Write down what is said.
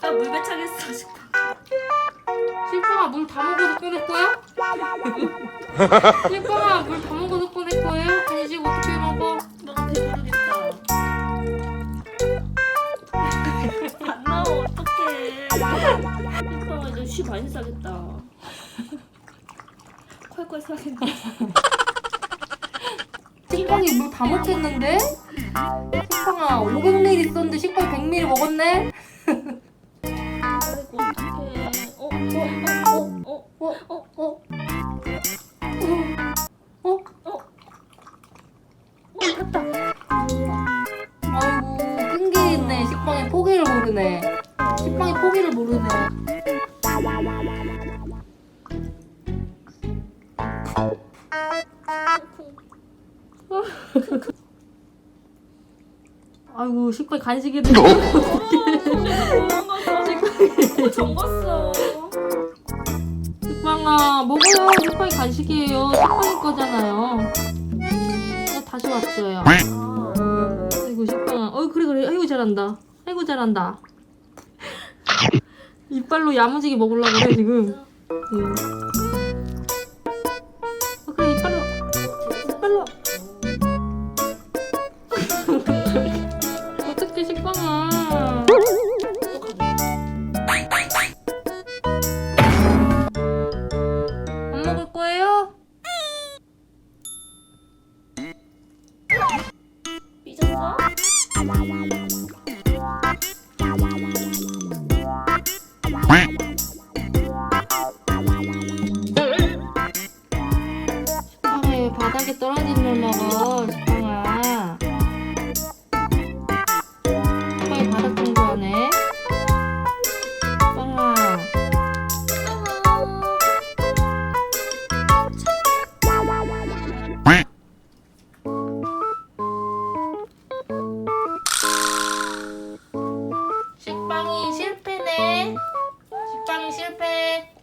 나 물배차겠어 싶어. 실빵아 물 다 먹어도 꺼낼 거야? 실빵아 물 다 먹어도 꺼낼 거예요? 간식 어떻게 먹어? 너무 배부르겠다. 안 나와 어떡해. 이거 이제 쉬 많이 싸겠다. 콸콸 싸겠네. 식빵이 물 다 먹겠는데? 식빵아 500ml 있었는데 식빵 100ml 먹었네? 아이고 어떡해. 어, 어, 어, 어, 어, 어, 어, 어? 어. 어, 식빵이 포기를 모르네 식빵이 간식이 돼 어, 정봤어. 식빵아 먹어요. 식빵이 간식이에요. 식빵이 거잖아요. 어, 다시 왔어요. 아, 아이고 식빵아. 어 그래 그래. 아이고 잘한다. 아이고 잘한다. 이빨로 야무지게 먹으려고 그래 지금. 응. 바닥에 떨어진 물 먹어 실패